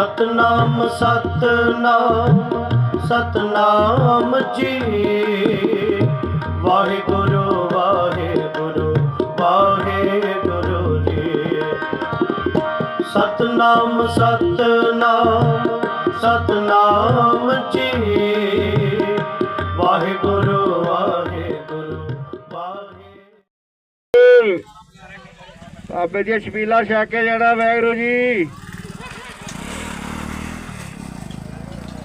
ਸਤਨਾਮ ਸਤਨਾਮ ਸਤਨਾਮ ਜੀ। ਵਾਹਿਗੁਰੂ ਵਾਹਿਗੁਰੂ ਵਾਹਿਗੁਰੂ ਜੀ। ਸਤਨਾਮ ਸਤਨਾਮ ਸਤਨਾਮ ਜੀ। ਵਾਹਿਗੁਰੂ ਵਾਹਿਗੁਰੂ ਵਾਹਿਗੁਰੂ। ਬਾਬੇ ਦੀਆਂ ਛਬੀਲਾ ਛਕ ਕੇ ਜਾਣਾ ਵੈਗਰੂ ਜੀ।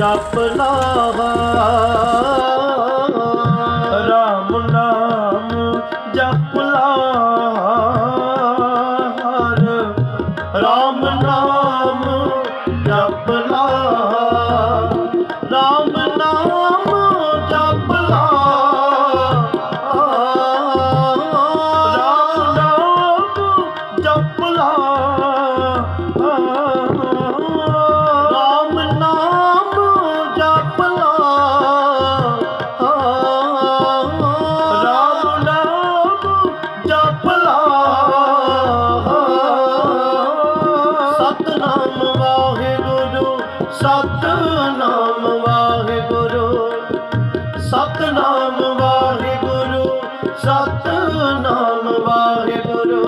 ਜਪ ਲਾਵਾ ਸਤਨਾਮ ਵਾਹਿਗੁਰੂ ਸਤਨਾਮ ਵਾਹਿਗੁਰੂ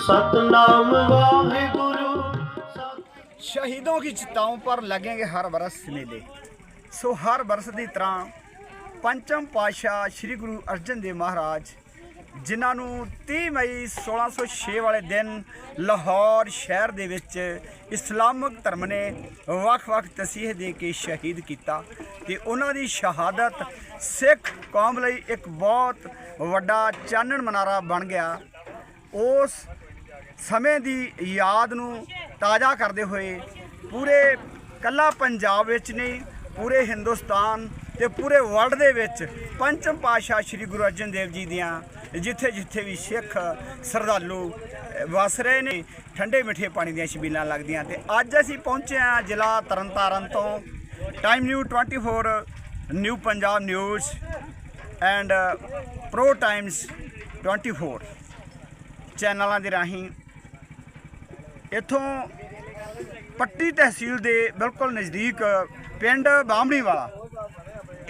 सतनाम वाहिगुरु सत शहीदों की चिताओं पर लगेंगे हर बरस मेले ਸੋ ਹਰ ਬਰਸ ਦੀ ਤਰ੍ਹਾਂ ਪੰਚਮ ਪਾਤਸ਼ਾਹ ਸ੍ਰੀ ਗੁਰੂ ਅਰਜਨ ਦੇਵ ਮਹਾਰਾਜ ਜਿਨ੍ਹਾਂ ਨੂੰ 30 ਮਈ 1606 ਵਾਲੇ ਦਿਨ ਲਾਹੌਰ ਸ਼ਹਿਰ ਦੇ ਵਿੱਚ ਇਸਲਾਮਿਕ ਧਰਮ ਨੇ ਵੱਖ-ਵੱਖ ਤਸੀਹ ਦੇ ਕੇ ਸ਼ਹੀਦ ਕੀਤਾ ਤੇ ਉਹਨਾਂ ਦੀ ਸ਼ਹਾਦਤ ਸਿੱਖ ਕੌਮ ਲਈ ਇੱਕ ਬਹੁਤ ਵੱਡਾ ਚਾਨਣ ਮਨਾਰਾ ਬਣ ਗਿਆ। ਉਸ ਸਮੇਂ ਦੀ ਯਾਦ ਨੂੰ ਤਾਜ਼ਾ ਕਰਦੇ ਹੋਏ ਪੂਰੇ ਕੱਲਾ ਪੰਜਾਬ ਵਿੱਚ ਨਹੀਂ, ਪੂਰੇ ਹਿੰਦੁਸਤਾਨ ਤੇ ਪੂਰੇ ਵਰਲਡ ਦੇ ਵਿੱਚ ਪੰਚਮ ਪਾਤਸ਼ਾਹ ਸ੍ਰੀ ਗੁਰੂ ਅਰਜਨ ਦੇਵ ਜੀ ਦੀਆਂ ਜਿੱਥੇ ਜਿੱਥੇ ਵੀ ਸਿੱਖ ਸਰਦਾਲੂ ਅਹ, ਵਸ ਰਹੇ ਨੇ ਠੰਡੇ ਮਿੱਠੇ ਪਾਣੀ ਦੀਆਂ ਛਬੀਲਾਂ ਲੱਗਦੀਆਂ ਤੇ ਅੱਜ ਅਸੀਂ ਪਹੁੰਚੇ ਹਾਂ ਜ਼ਿਲ੍ਹਾ ਤਰਨਤਾਰਨ ਤੋਂ। Time new 24 new Punjab news and pro times 24 ਚੈਨਲਾਂ ਦੇ ਰਾਹੀਂ। ਇੱਥੋਂ ਪੱਟੀ ਤਹਿਸੀਲ ਦੇ ਬਿਲਕੁਲ ਨਜ਼ਦੀਕ ਪਿੰਡ ਬਾਹਮਣੀ ਵਾਲਾ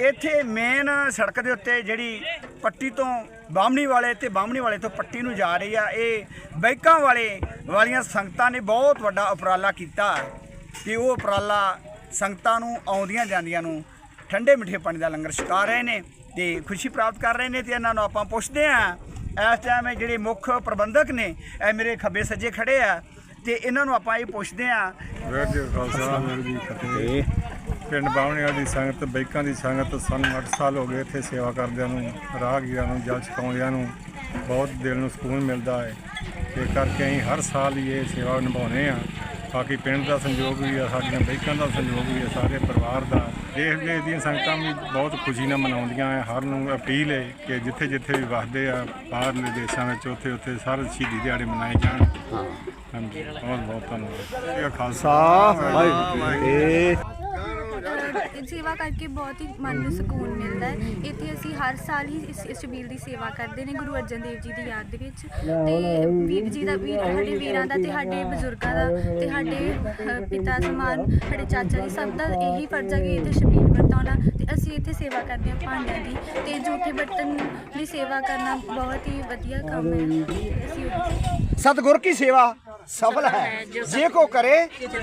ਇੱਥੇ ਮੇਨ ਸੜਕ ਦੇ ਉੱਤੇ ਜਿਹੜੀ ਪੱਟੀ ਤੋਂ ਬਾਹਮਣੀ ਵਾਲੇ ਤੇ ਬਾਹਮਣੀ ਵਾਲੇ ਤੋਂ ਪੱਟੀ ਨੂੰ ਜਾ ਰਹੀ ਆ, ਇਹ ਬਾਈਕਾਂ ਵਾਲੇ, ਵਾਲੀਆਂ ਸੰਗਤਾਂ ਨੇ ਬਹੁਤ ਵੱਡਾ ਉਪਰਾਲਾ ਕੀਤਾ ਹੈ ਉਹ ਉਪਰਾਲਾ ਸੰਗਤਾਂ ਨੂੰ, ਆਉਂਦੀਆਂ ਜਾਂਦੀਆਂ ਨੂੰ ਠੰਡੇ ਮਿੱਠੇ ਪਾਣੀ ਦਾ ਲੰਗਰ ਛਕਾ ਰਹੇ ਨੇ ਤੇ ਖੁਸ਼ੀ ਪ੍ਰਾਪਤ ਕਰ ਰਹੇ ਨੇ ਤੇ ਇਹਨਾਂ ਨੂੰ ਆਪਾਂ ਪੁੱਛਦੇ ਆਂ ਇਸ ਟਾਈਮ ਇਹ ਜਿਹੜੇ ਮੁੱਖ ਪ੍ਰਬੰਧਕ ਨੇ, ਇਹ ਮੇਰੇ ਖੱਬੇ ਸੱਜੇ ਖੜੇ ਆ ਤੇ ਇਹਨਾਂ ਨੂੰ ਆਪਾਂ ਇਹ ਪੁੱਛਦੇ ਆਂ ਵਾਹਿਗੁਰੂ ਖਾਲਸਾ, ਵਾਹਿਗੁਰੂ ਜੀ ਫਤਿਹ। ਪਿੰਡ ਬਾਵਣੀਆਂ ਦੀ ਸੰਗਤ ਬੈਕਾਂ ਦੀ ਸੰਗਤ ਸਾਨੂੰ 8 ਸਾਲ ਹੋ ਗਏ ਇੱਥੇ ਸੇਵਾ ਕਰਦਿਆਂ ਨੂੰ ਰਾਹਗੀਰਾਂ ਨੂੰ ਜਲ ਛਕਾਉਂਦਿਆਂ ਨੂੰ ਬਹੁਤ ਦਿਲ ਨੂੰ ਸਕੂਨ ਮਿਲਦਾ ਹੈ। ਤੇ ਕਰਕੇ ਅਸੀਂ ਹਰ ਸਾਲ ਹੀ ਇਹ ਸੇਵਾ ਨਿਭਾਉਂਦੇ ਆ ਬਾਕੀ ਪਿੰਡ ਦਾ ਸੰਯੋਗ ਵੀ ਆ ਸਾਡੀਆਂ ਬਾਈਕਾਂ ਦਾ ਸੰਯੋਗ ਵੀ ਆ ਸਾਰੇ ਪਰਿਵਾਰ ਦਾ। ਦੇਸ਼ ਵਿਦੇਸ਼ ਦੀਆਂ ਸੰਗਤਾਂ ਵੀ ਬਹੁਤ ਖੁਸ਼ੀ ਨਾਲ ਮਨਾਉਂਦੀਆਂ ਆ। ਹਰ ਨੂੰ ਅਪੀਲ ਹੈ ਕਿ ਜਿੱਥੇ ਜਿੱਥੇ ਵੀ ਵਸਦੇ ਆ ਬਾਹਰਲੇ ਦੇਸ਼ਾਂ ਵਿੱਚ ਉੱਥੇ ਉੱਥੇ ਸਾਰੇ ਸ਼ਹੀਦੀ ਦਿਹਾੜੇ ਮਨਾਏ ਜਾਣ। ਹਾਂਜੀ ਬਹੁਤ ਬਹੁਤ ਧੰਨਵਾਦ ਇਹ ਖਾਲਸਾ ਇਹ ਅਹ ਸੇਵਾ ਕਰਕੇ ਬਹੁਤ ਹੀ ਮਨ ਨੂੰ ਸਕੂਨ ਮਿਲਦਾ ਹੈ। ਇੱਥੇ ਅਸੀਂ ਹਰ ਸਾਲ ਹੀ ਇਸ ਇਸ ਸ਼ਬੀਲ ਦੀ ਸੇਵਾ ਕਰਦੇ ਨੇ ਗੁਰੂ ਅਰਜਨ ਦੇਵ ਜੀ ਦੀ ਯਾਦ ਦੇ ਵਿੱਚ। ਤੇ ਵੀਰ ਜੀ ਦਾ ਵੀਰ ਸਾਡੇ ਵੀਰਾਂ ਦਾ ਤੇ ਸਾਡੇ ਬਜ਼ੁਰਗਾਂ ਦਾ ਤੇ ਸਾਡੇ ਅਹ, ਪਿਤਾ ਸਮਾਨ ਸਾਡੇ ਚਾਚਾ ਜੀ ਸਭ ਦਾ ਇਹੀ ਫਰਜ਼ ਹੈ ਕਿ ਇੱਥੇ ਸ਼ਬੀਲ ਵਰਤਾਉਣਾ। ਤੇ ਅਸੀਂ ਇੱਥੇ ਸੇਵਾ ਕਰਦੇ ਹਾਂ ਭਾਂਡਿਆਂ ਦੀ। ਤੇ ਜੂਠੇ ਬਰਤਨ ਦੀ ਸੇਵਾ ਕਰਨਾ ਬਹੁਤ ਹੀ ਵਧੀਆ ਕੰਮ ਹੈ। ਤੇ ਅਸੀਂ ਉਹਦੀ ਸਤਿਗੁਰ ਕੀ ਸੇਵਾ? ਸਫਲ ਹੈ। ਜੇ ਕੋ ਕਰੇ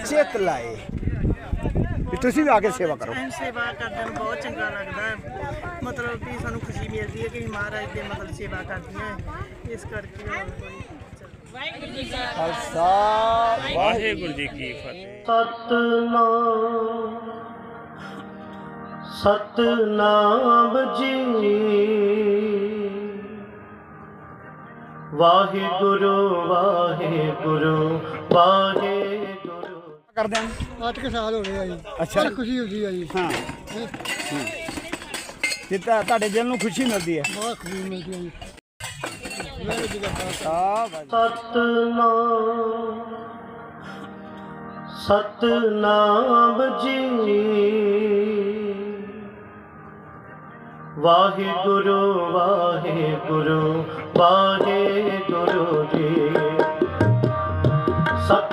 ਚਿਤ ਲਾਏ। ਵੀ ਤੁਸੀਂ ਵੀ ਆ ਕੇ ਸੇਵਾ ਕਰੋ। ਐਨ ਸੇਵਾ ਕਰਦਿਆਂ ਨੂੰ ਬਹੁਤ ਚੰਗਾ ਲੱਗਦਾ ਹੈ। ਮਤਲਬ ਕਿ ਸਾਨੂੰ ਖੁਸ਼ੀ ਮਿਲਦੀ ਹੈ ਕਿ ਅਸੀਂ ਮਹਾਰਾਜ ਦੇ ਮਤਲਬ ਸੇਵਾ ਕਰਦੀਆਂ ਹੈ। ਇਸ ਕਰਕੇ ਹੋਰ ਕੋਈ ਖਾਲਸਾ। ਵਾਹਿਗੁਰੂ ਜੀ ਕੀ ਫਤਿਹ। ਸਤਨਾਮ ਸਤਨਾਮ ਜੀ। ਵਾਹਿਗੁਰੂ ਵਾਹਿਗੁਰੂ ਵਾਹਿਗੁਰੂ। ਕਰਦੇ ਆਂ? ਅੱਠ ਕੁ ਸਾਲ ਹੋ ਗਏ ਆ ਜੀ। ਅੱਛਾ। ਬੜੀ ਖੁਸ਼ੀ ਹੁੰਦੀ ਆ ਜੀ। ਹਾਂ। ਤੇ ਤਾਂ ਤੁਹਾਡੇ ਦਿਲ ਨੂੰ ਖੁਸ਼ੀ ਮਿਲਦੀ ਹੈ ਬਹੁਤ ਖੁਸ਼ੀ ਮਿਲਦੀ ਆ ਜੀ। ਵਾਹਿਗੁਰੂ ਜੀ ਦਾ ਖਾਲਸਾ। ਆ ਸਤਨਾਮ ਸਤਨਾਮ ਜੀ। ਵਾਹਿਗੁਰੂ ਵਾਹਿਗੁਰੂ ਵਾਹਿਗੁਰੂ।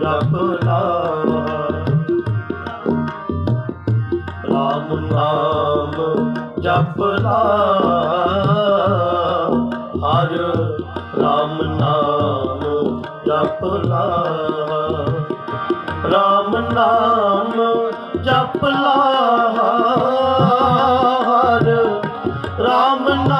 ਜਪ ਲਾ ਰਾਮ ਨਾਮ ਜਪ ਲਾ ਹਰ ਰਾਮ ਨਾਮ ਜਪ ਲਾ ਰਾਮ ਨਾਮ ਜਪ ਲਾ ਹਰ ਰਾਮ ਨਾਮ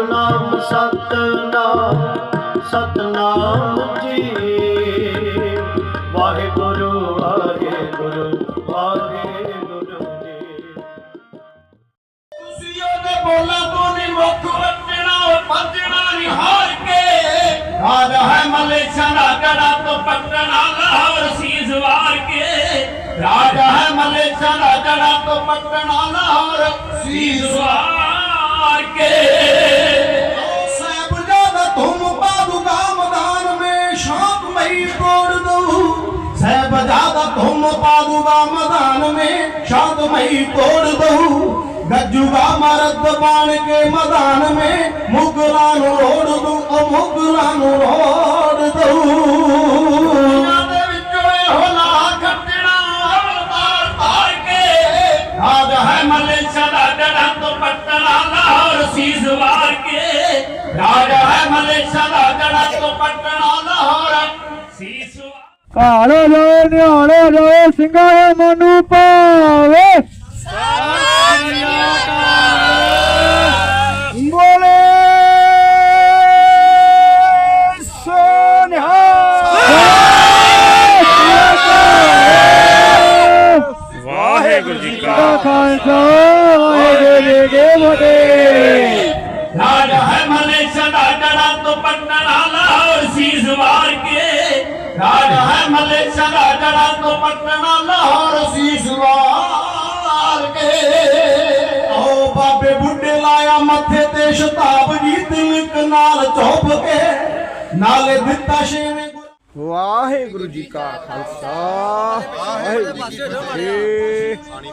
ਸਤਨਾਮ ਸਤਨਾਮ ਸਤਨਾਮ ਜੀ। ਵਾਹਿਗੁਰੂ ਵਾਹਿਗੁਰੂ ਵਾਹਿਗੁਰੂ ਜੀ। ਤੁਸੀਂ ਉਹਦੇ ਬੋਲਾਂ ਤੋਂ ਨਹੀਂ ਮੁੱਖ ਵੱਟੇ ਹਾਰ ਕੇ। ਰਾਜ ਹੈ ਮਲੇਸ਼ੀਆ ਦਾ ਜੜਾ ਤੋਂ ਪਟਣਾ ਲਾਹੌਰ ਸੀਸ ਵਾਰ ਕੇ। ਰਾਜ ਹੈ ਮਲੇਸ਼ੀਆ ਦਾ ਜੜਾ ਤੋਂ ਪਟਣਾ ਲਾਹੌਰ ਸੀਸ ਵਾਰ ਕੇ। ਪਾਦੁਗਾ ਮੈਦਾਨ में शांतमयी तोड़ दो ਗੱਜੂਗਾ ਮਰਦ ਬਣ ਕੇ ਮੈਦਾਨ में ਮੁਗਲਾਂ ਨੂੰ ਰੋੜ ਦੂ ਉਹ ਮੁਗਲਾਂ ਨੂੰ ਰੋੜ ਦੂ ਦੁਨੀਆ ਦੇ ਵਿੱਚੋਂ ਇਹੋ ਲਾ ਖੱਟਣਾ ਤਾਰ ਤਾਰ ਕੇ ਰਾਜ ਹੈ ਮਲੇਸ਼ੀਆ ਦਾ ਜੜਾ ਤੋਂ ਪਟਣਾ ਲਾਹੌਰ ਸੀਸ ਵਾਰ ਕੇ ਰਾਜ ਹੈ ਮਲੇਸ਼ੀਆ ਦਾ ਜੜਾ ਤੋਂ ਪਟਣਾ ਲਾਹੌਰ ਸੀਸ ਵਾਰ ਕਾਲੋ ਜੋ ਨਿਹਾਲੋ ਜੋ ਸਿੰਘਾਂ ਦੇ ਮਨ ਨੂੰ ਭਾਵੇ ਬੋਲੇ ਸੋਨਿਹਾਲ ਵਾਹਿਗੁਰੂ ਜੀ ਕਾ ਖਾਲਸਾ ਵਾਹਿਗੁਰੂ ਜੀ ਕੀ ਫਤਿਹ ਰਾਜ ਹੈ ਮਲੇਸ਼ੀਆ ਦਾ ਜੜਾ ਤੋਂ ਪਟਣਾ ਲਾਹੌਰ ਸੀਸ ਵਾਰ ਕੇ ਰਾਜ ਹੈ ਜੜਾ ਤੋਂ ਪਟਣਾ ਲਾਹੌਰ ਸੀਸ ਵਾਰ ਕੇ। ਓ ਬਾਬੇ ਬੁੱਢੇ ਲਾਇਆ ਮੱਥੇ ਤੇ ਸ਼ਤਾਬ ਜੀ ਤਿਲਕ ਨਾਲ ਚੁੱਪ ਕੇ। ਨਾਲੇ ਦਿੱਤਾ ਛੇਵੇਂ ਵਾਹਿਗੁਰੂ ਜੀ ਕਾ ਖਾਲਸਾ। ਵਾਹਿਗੁਰੂ ਜੀ ਕੀ ਫਤਿਹ।